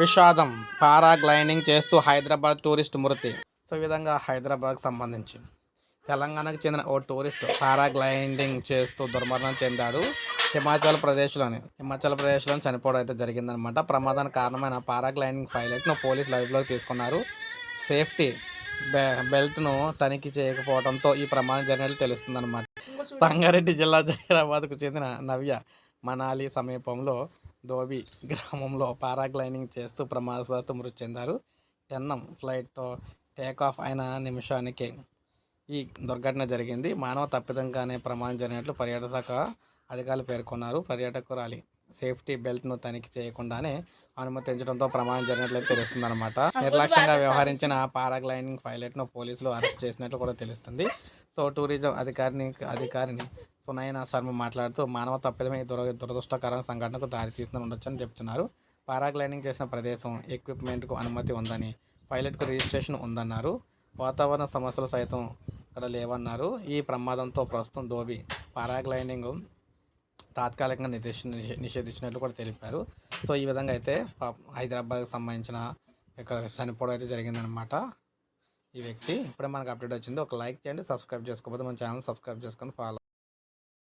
విషాదం పారాగ్లైడింగ్ చేస్తూ హైదరాబాద్ టూరిస్ట్ మృతి. సో ఈ విధంగా హైదరాబాద్కి సంబంధించి తెలంగాణకు చెందిన ఓ టూరిస్ట్ పారాగ్లైడింగ్ చేస్తూ దుర్మరణం చెందాడు హిమాచల్ ప్రదేశ్లోని. హిమాచల్ ప్రదేశ్లోని చనిపోవడం అయితే జరిగిందనమాట. ప్రమాదానికి కారణమైన పారాగ్లైడింగ్ పైలట్ను పోలీసు లైవ్లోకి తీసుకున్నారు. సేఫ్టీ బె బెల్ట్ను తనిఖీ చేయకపోవడంతో ఈ ప్రమాదం జరిగినట్లు తెలుస్తుందన్నమాట సంగారెడ్డి జిల్లా జహీరాబాద్కు చెందిన నవ్య మనాలి సమీపంలో దోబి గ్రామంలో పారాగ్లైడింగ్ చేస్తూ ప్రమాదవశాత్తు మృతి చెందారు. టెన్నం ఫ్లైట్తో టేక్ ఆఫ్ అయిన నిమిషానికి ఈ దుర్ఘటన జరిగింది. మానవ తప్పిదంగానే ప్రమాదం జరిగినట్లు పర్యాటక శాఖ అధికారులు పేర్కొన్నారు. పర్యాటకురాలి సేఫ్టీ బెల్ట్ను తనిఖీ చేయకుండానే అనుమతించడంతో ప్రమాదం జరిగినట్లు తెలుస్తుందన్నమాట. నిర్లక్ష్యంగా వ్యవహరించిన పారాగ్లైడింగ్ పైలట్ను పోలీసులు అరెస్ట్ చేసినట్లు కూడా తెలుస్తుంది. సో టూరిజం అధికారిని అధికారిని సునయన శర్మ మాట్లాడుతూ మానవ తప్పిదమే దుర దురదృష్టకర సంఘటనకు దారితీస్తూ ఉండొచ్చని చెప్తున్నారు. పారాగ్లైడింగ్ చేసిన ప్రదేశం ఎక్విప్మెంట్కు అనుమతి ఉందని పైలట్కు రిజిస్ట్రేషన్ ఉందన్నారు. వాతావరణ సమస్యలు సైతం ఇక్కడ లేవన్నారు. ఈ ప్రమాదంతో ప్రస్తుతం దోబి పారాగ్లైడింగ్ తాత్కాలికంగా నిషేధ నిషేధించినట్లు కూడా తెలిపారు. సో ఈ విధంగా అయితే హైదరాబాద్కి సంబంధించిన ఇక్కడ చనిపోవడం అయితే జరిగిందనమాట ఈ వ్యక్తి. ఇప్పుడే మనకు అప్డేట్ వచ్చింది. ఒక లైక్ చేయండి సబ్స్క్రైబ్ చేసుకోకపోతే మన ఛానల్ సబ్స్క్రైబ్ చేసుకొని ఫాలో